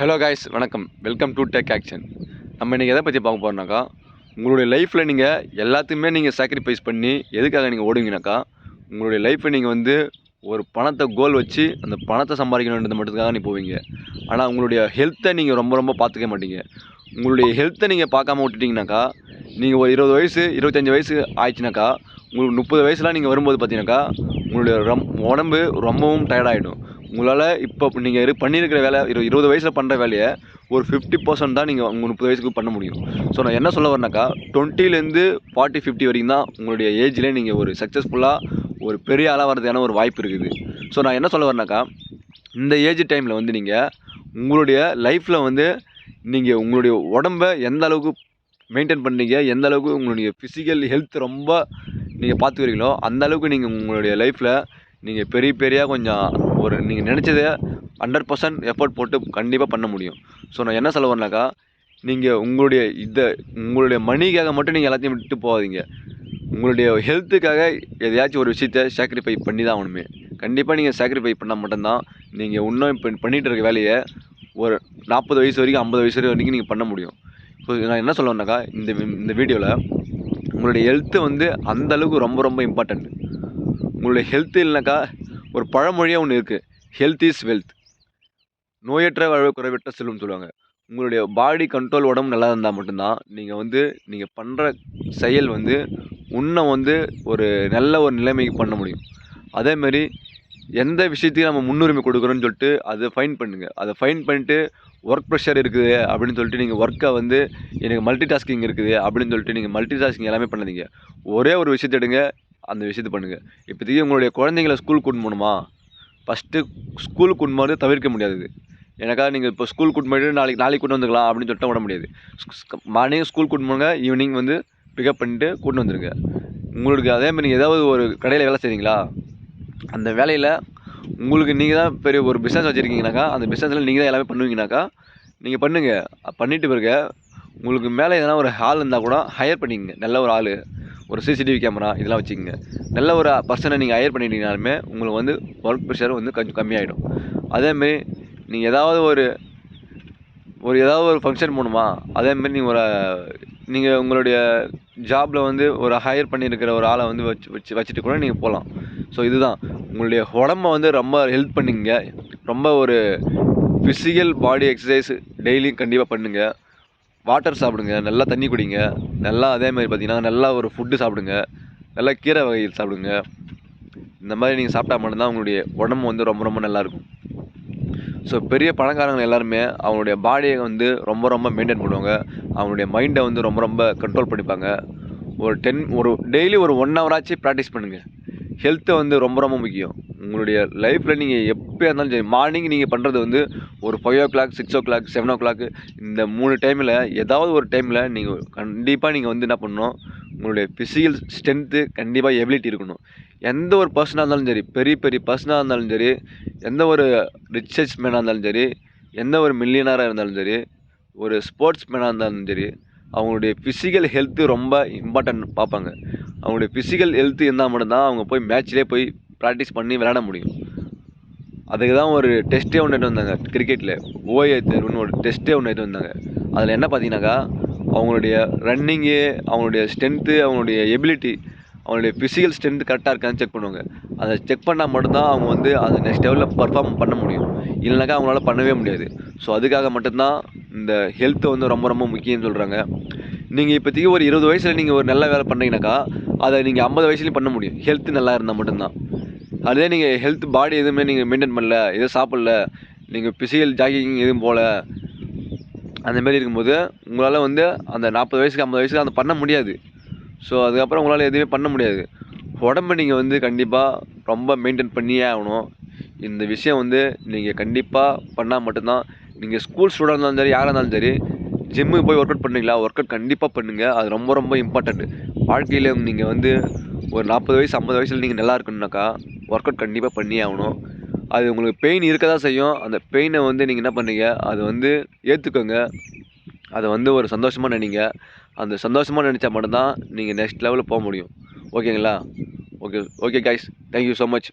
Hello guys வணக்கம். Welcome to tech action நம்ம இன்றைக்கி எதை பற்றி பார்க்க போகிறோம்னாக்கா உங்களுடைய லைஃப்பில் நீங்கள் எல்லாத்தையுமே நீங்கள் சாக்ரிஃபைஸ் பண்ணி எதுக்காக நீங்கள் ஓடுவீங்கனாக்கா உங்களுடைய லைஃப்பை நீங்கள் வந்து ஒரு பணத்தை கோல் வச்சு அந்த பணத்தை சம்பாதிக்கணுன்றது மட்டும்தான் நீ போவீங்க. ஆனால் உங்களுடைய ஹெல்த்தை நீங்கள் ரொம்ப ரொம்ப பார்த்துக்க மாட்டீங்க. உங்களுடைய ஹெல்த்தை நீங்கள் பார்க்காம விட்டுட்டிங்கனாக்கா நீங்கள் ஒரு இருபது வயசு இருபத்தஞ்சி வயசு ஆயிடுச்சுனாக்கா உங்களுக்கு முப்பது வயசுலாம் நீங்கள் வரும்போது பார்த்தீங்கன்னாக்கா உங்களுடைய ரொம் உடம்பு ரொம்பவும் டயர்டாகிடும் உங்களால் இப்போ நீங்கள் இரு பண்ணியிருக்கிற வேலை இரு இருபது வயசில் பண்ணுற வேலையை ஒரு ஃபிஃப்டி பர்சன்ட் தான் நீங்கள் உங்கள் முப்பது வயசுக்கு பண்ண முடியும். ஸோ நான் என்ன சொல்ல வரேனாக்கா டுவெண்ட்டிலேருந்து ஃபார்ட்டி ஃபிஃப்டி வரைக்கும் தான் உங்களுடைய ஏஜ்லேயே நீங்கள் ஒரு சக்ஸஸ்ஃபுல்லாக ஒரு பெரிய ஆளாக வரதுக்கான ஒரு வாய்ப்பு இருக்குது. ஸோ நான் என்ன சொல்ல வரேனாக்கா இந்த ஏஜ் டைமில் வந்து நீங்கள் உங்களுடைய லைஃப்பில் வந்து நீங்கள் உங்களுடைய உடம்பை எந்த அளவுக்கு மெயின்டைன் பண்ணீங்க எந்த அளவுக்கு உங்களுடைய ஃபிசிக்கல் ஹெல்த் ரொம்ப நீங்கள் பார்த்துக்கிறீங்களோ அந்த அளவுக்கு நீங்கள் உங்களுடைய லைஃப்பில் நீங்கள் பெரிய பெரிய கொஞ்சம் ஒரு நீங்கள் நினச்சதை ஹண்ட்ரட் பர்சன்ட் எஃபர்ட் போட்டு கண்டிப்பாக பண்ண முடியும். ஸோ நான் என்ன சொல்ல வரேனாக்கா நீங்கள் உங்களுடைய இதை உங்களுடைய மணிக்காக மட்டும் நீங்கள் எல்லாத்தையும் விட்டு போகாதீங்க. உங்களுடைய ஹெல்த்துக்காக எதையாச்சும் ஒரு விஷயத்த சாக்ரிஃபை பண்ணி தான் ஆகணுமே. கண்டிப்பாக நீங்கள் சாக்ரிஃபை பண்ணால் மட்டும்தான் நீங்கள் இன்னும் இப்போ பண்ணிகிட்டு இருக்க வேலையை ஒரு நாற்பது வயசு வரைக்கும் ஐம்பது வயசு வரைக்கும் நீங்கள் பண்ண முடியும். ஸோ நான் என்ன சொல்லுவேன்னாக்கா இந்த இந்த வீடியோவில் உங்களுடைய ஹெல்த்து வந்து அந்த அளவுக்கு ரொம்ப ரொம்ப இம்பார்ட்டண்ட் உங்களுடைய ஹெல்த் இல்லைனாக்கா ஒரு பழமொழியாக ஒன்று இருக்குது ஹெல்த் இஸ் வெல்த் நோயற்ற வாழ்வு குறைவற்ற செல்வம்னு சொல்லுவாங்க. உங்களுடைய பாடி கண்ட்ரோல் உடம்பு நல்லா இருந்தால் மட்டும்தான் நீங்கள் வந்து நீங்கள் பண்ணுற செயல் வந்து இன்னும் வந்து ஒரு நல்ல ஒரு நிலைமைக்கு பண்ண முடியும். அதேமாரி எந்த விஷயத்தையும் நம்ம முன்னுரிமை கொடுக்குறோன்னு சொல்லிட்டு அதை ஃபைன் பண்ணுங்கள் அதை ஃபைன் பண்ணிட்டு ஒர்க் ப்ரெஷர் இருக்குது அப்படின்னு சொல்லிட்டு நீங்கள் ஒர்க்கை வந்து எனக்கு மல்டி டாஸ்கிங் இருக்குது அப்படின்னு சொல்லிட்டு நீங்கள் மல்டி டாஸ்கிங் எல்லாமே பண்ணாதீங்க. ஒரே ஒரு விஷயத்தை எடுங்க. அந்த விஷயத்தை பண்ணுங்கள் இப்போதைக்கு உங்களுடைய குழந்தைங்கள ஸ்கூல் கூட்டு போகணுமா? ஃபஸ்ட்டு ஸ்கூலுக்கு கூட்டு போகிறது தவிர்க்க முடியாது. எனக்கா நீங்கள் இப்போ ஸ்கூல் கூட்டு போயிட்டு நாளைக்கு நாளைக்கு கூட்டு வந்துக்கலாம் அப்படின்னு சொல்லிட்டு விட முடியாது. மார்னிங் ஸ்கூல் கூட்டு போங்க ஈவினிங் வந்து பிக்கப் பண்ணிட்டு கூட்டு வந்துடுங்க உங்களுக்கு அதேமாதிரி நீங்கள் ஏதாவது ஒரு கடையில் வேலை செய்கிறீங்களா அந்த வேலையில் உங்களுக்கு நீங்கள் தான் பெரிய ஒரு பிஸ்னஸ் வச்சுருக்கீங்கனாக்கா அந்த பிஸ்னஸில் நீங்கள் தான் எல்லாமே பண்ணுவீங்கனாக்கா நீங்கள் பண்ணுங்கள் பண்ணிட்டு பிறகு உங்களுக்கு மேலே எதனா ஒரு ஹால் இருந்தால் கூட ஹையர் பண்ணிக்கங்க. நல்ல ஒரு ஆள். ஒரு சிசிடிவி கேமரா இதெல்லாம் வச்சுக்கோங்க. நல்ல ஒரு பர்சனை நீங்கள் ஹையர் பண்ணிட்டீங்கனாலுமே உங்களுக்கு வந்து ஒர்க் ப்ரெஷர் வந்து கொஞ்சம் கம்மியாகிடும் அதேமாரி நீங்கள் ஏதாவது ஒரு ஒரு ஏதாவது ஒரு ஃபங்க்ஷன் போகணுமா? அதேமாரி நீங்கள் ஒரு நீங்கள் உங்களுடைய ஜாபில் வந்து ஒரு ஹையர் பண்ணியிருக்கிற ஒரு ஆளை வந்து வச்சு வச்சு வச்சுட்டு கூட நீங்கள் போகலாம். ஸோ இதுதான். உங்களுடைய உடம்ப வந்து ரொம்ப ஹெல்ப் பண்ணுங்க. ரொம்ப ஒரு ஃபிசிக்கல் பாடி எக்ஸசைஸ் டெய்லியும் கண்டிப்பாக பண்ணுங்கள் வாட்டர் சாப்பிடுங்க நல்லா தண்ணி குடிங்க. நல்லா அதே மாதிரி பார்த்தீங்கன்னா நல்லா ஒரு ஃபுட்டு சாப்பிடுங்க. நல்லா கீரை வகைகள் சாப்பிடுங்க. இந்த மாதிரி நீங்கள் சாப்பிட்டா மட்டும்தான் உங்களுடைய உடம்பு வந்து ரொம்ப ரொம்ப நல்லாயிருக்கும் ஸோ பெரிய பணக்காரங்க எல்லாருமே அவங்களுடைய பாடியை வந்து ரொம்ப ரொம்ப மெயின்டைன் பண்ணுவாங்க. அவங்களுடைய மைண்டை வந்து ரொம்ப ரொம்ப கண்ட்ரோல் பண்ணிப்பாங்க. ஒரு டென் ஒரு டெய்லி ஒரு ஒன் ஹவராச்சு ப்ராக்டிஸ் பண்ணுங்கள் ஹெல்த்தை வந்து ரொம்ப ரொம்ப முக்கியம். உங்களுடைய லைஃப்பில் நீங்கள் எப்போயா இருந்தாலும் சரி மார்னிங் நீங்கள் பண்ணுறது வந்து ஒரு five o'clock six o'clock seven o'clock இந்த மூணு டைமில் ஏதாவது ஒரு டைமில் நீங்கள் கண்டிப்பாக நீங்கள் வந்து என்ன பண்ணணும் உங்களுடைய ஃபிசிக்கல் ஸ்ட்ரென்த்து கண்டிப்பாக எபிலிட்டி இருக்கணும். எந்த ஒரு பர்சனாக இருந்தாலும் சரி பெரிய பெரிய பர்சனாக இருந்தாலும் சரி எந்த ஒரு ரிச்சஸ் மேனாக இருந்தாலும் சரி எந்த ஒரு மில்லியனராக இருந்தாலும் சரி ஒரு ஸ்போர்ட்ஸ் மேனாக இருந்தாலும் சரி அவங்களுடைய ஃபிசிக்கல் ஹெல்த்து ரொம்ப இம்பார்ட்டன்ட் பார்ப்பாங்க. அவங்களுடைய ஃபிசிக்கல் ஹெல்த்து இருந்தால் மட்டும்தான் அவங்க போய் மேட்ச்லேயே போய் ப்ராக்டிஸ் பண்ணி விளையாட முடியும். அதுக்கு தான் ஒரு டெஸ்ட்டே ஒன்று எடுத்து வந்தாங்க. கிரிக்கெட்டில் ஓஏ தேர்வுன்னு ஒரு டெஸ்ட்டே ஒன்று எடுத்து வந்தாங்க. அதில் என்ன பார்த்தீங்கன்னாக்கா அவங்களுடைய ரன்னிங்கு அவங்களுடைய ஸ்ட்ரென்த்து அவங்களுடைய எபிலிட்டி அவங்களுடைய ஃபிசிக்கல் ஸ்ட்ரென்த் கரெக்டாக இருக்கான்னு செக் பண்ணுவாங்க. அதை செக் பண்ணால் மட்டும்தான் அவங்க வந்து அதை நெக்ஸ்ட் லெவலில் பர்ஃபார்ம் பண்ண முடியும். இல்லைனாக்கா அவங்களால பண்ணவே முடியாது. ஸோ அதுக்காக மட்டும்தான் இந்த ஹெல்த்து வந்து ரொம்ப ரொம்ப முக்கியம்னு சொல்கிறாங்க நீங்கள் இப்போதைக்கு ஒரு இருபது வயசில் நீங்கள் ஒரு நல்ல வேலை பண்ணுறீங்கனாக்கா அதை நீங்கள் ஐம்பது வயசுலேயும் பண்ண முடியும். ஹெல்த்து நல்லா இருந்தால் மட்டும்தான். அதே நீங்கள் ஹெல்த் பாடி எதுவுமே நீங்கள் மெயின்டைன் பண்ணல எதுவும் சாப்பிடல நீங்கள் பிசிக்கல் ஜாகிங் எதுவும் போகல அந்தமாரி இருக்கும்போது உங்களால் வந்து அந்த நாற்பது வயசுக்கு ஐம்பது வயசுக்கு அந்த பண்ண முடியாது. ஸோ அதுக்கப்புறம் உங்களால் எதுவுமே பண்ண முடியாது. உடம்பு நீங்கள் வந்து கண்டிப்பாக ரொம்ப மெயின்டைன் பண்ணியே ஆகணும். இந்த விஷயம் வந்து நீங்கள் கண்டிப்பாக பண்ணால் மட்டும்தான். நீங்கள் ஸ்கூல் ஸ்டூடெண்ட் இருந்தாலும் சரி யாராக இருந்தாலும் சரி ஜிம்முக்கு போய் ஒர்க் அவுட் பண்ணுறீங்களா ஒர்க் அவுட் கண்டிப்பாக பண்ணுங்கள் அது ரொம்ப ரொம்ப இம்பார்ட்டண்ட் வாழ்க்கையில் நீங்கள் வந்து ஒரு நாற்பது வயசு ஐம்பது வயசில் நீங்கள் நல்லா இருக்கணுனாக்கா ஒர்க் அவுட் கண்டிப்பாக பண்ணியே ஆகணும். அது உங்களுக்கு பெயின் இருக்க தான் செய்யும். அந்த பெயினை வந்து நீங்கள் என்ன பண்ணீங்க அது வந்து ஏற்றுக்கோங்க அதை வந்து ஒரு சந்தோஷமாக நினைங்க. அந்த சந்தோஷமாக நினச்சா மட்டும்தான் நீங்கள் நெக்ஸ்ட் லெவலில் போக முடியும். ஓகேங்களா okay okay guys thank you so much